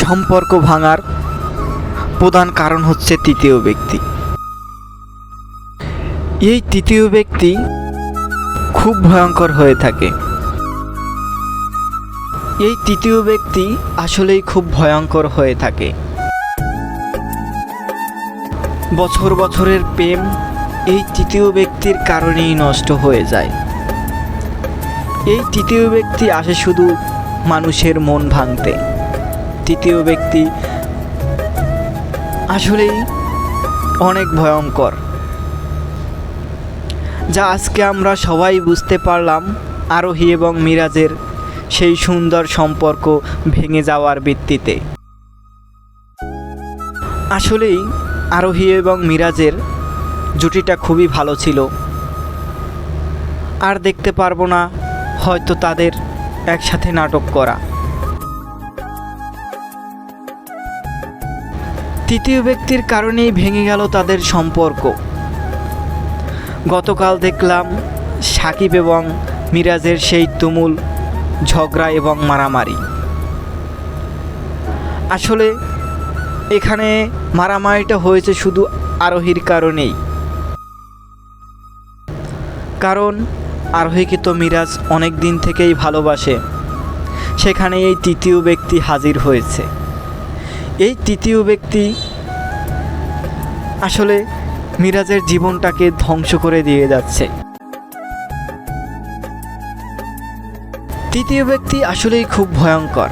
সম্পর্ক ভাঙার প্রধান কারণ হচ্ছে তৃতীয় ব্যক্তি। এই তৃতীয় ব্যক্তি খুব ভয়ঙ্কর হয়ে থাকে। এই তৃতীয় ব্যক্তি আসলেই খুব ভয়ঙ্কর হয়ে থাকে। বছর বছরের প্রেম এই তৃতীয় ব্যক্তির কারণেই নষ্ট হয়ে যায়। এই তৃতীয় ব্যক্তি আসে শুধু মানুষের মন ভাঙতে। তৃতীয় ব্যক্তি আসলেই অনেক ভয়ঙ্কর। যা আজকে আমরা সবাই বুঝতে পারলাম আরোহী এবং মিরাজের সেই সুন্দর সম্পর্ক ভেঙে যাওয়ার ভিত্তিতে। আসলেই আরোহী এবং মিরাজের জুটিটা খুবই ভালো ছিল। আর দেখতে পারব না হয়তো তাদের একসাথে নাটক করা। তৃতীয় ব্যক্তির কারণেই ভেঙে গেল তাদের সম্পর্ক। গতকাল দেখলাম সাকিব এবং মিরাজের সেই তুমুল ঝগড়া এবং মারামারি। আসলে এখানে মারামারিটা হয়েছে শুধু আরোহীর কারণেই। কারণ আরোহীকে তো মিরাজ অনেক দিন থেকেই ভালোবাসে। সেখানে এই তৃতীয় ব্যক্তি হাজির হয়েছে। এই তৃতীয় ব্যক্তি আসলে মিরাজের জীবনটাকে ধ্বংস করে দিয়ে যাচ্ছে। তৃতীয় ব্যক্তি আসলেই খুব ভয়ঙ্কর।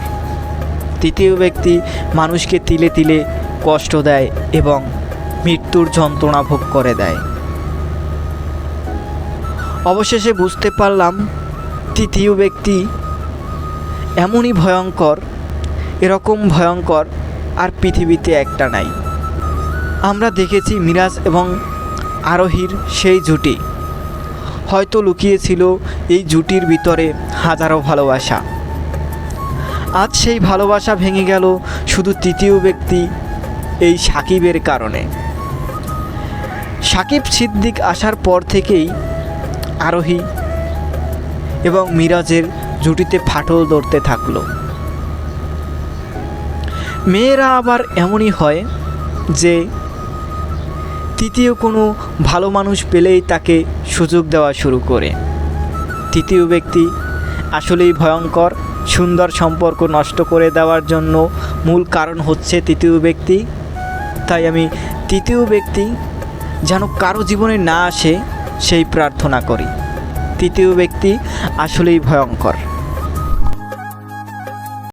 তৃতীয় ব্যক্তি মানুষকে তিলে তিলে কষ্ট দেয় এবং মৃত্যুর যন্ত্রণা ভোগ করে দেয়। অবশেষে বুঝতে পারলাম, তৃতীয় ব্যক্তি এমনই ভয়ঙ্কর, এরকম ভয়ঙ্কর আর পৃথিবীতে একটা নাই। আমরা দেখেছি মিরাজ এবং আরোহীর সেই জুটি। হয়তো লুকিয়েছিল এই জুটির ভিতরে হাজারো ভালোবাসা। আজ সেই ভালোবাসা ভেঙে গেল শুধু তৃতীয় ব্যক্তি এই সাকিবের কারণে। সাকিব সিদ্দিক আসার পর থেকেই আরোহী এবং মিরাজের জুটিতে ফাটল ধরতে থাকল। মেয়েরা আবার এমনই হয় যে তৃতীয় কোনো ভালো মানুষ পেলেই তাকে সুযোগ দেওয়া শুরু করে। তৃতীয় ব্যক্তি আসলেই ভয়ঙ্কর, সুন্দর সম্পর্ক নষ্ট করে দেওয়ার জন্য মূল কারণ হচ্ছে তৃতীয় ব্যক্তি। তাই আমি তৃতীয় ব্যক্তি যেন কারও জীবনে না আসে সেই প্রার্থনা করি। তৃতীয় ব্যক্তি আসলেই ভয়ঙ্কর।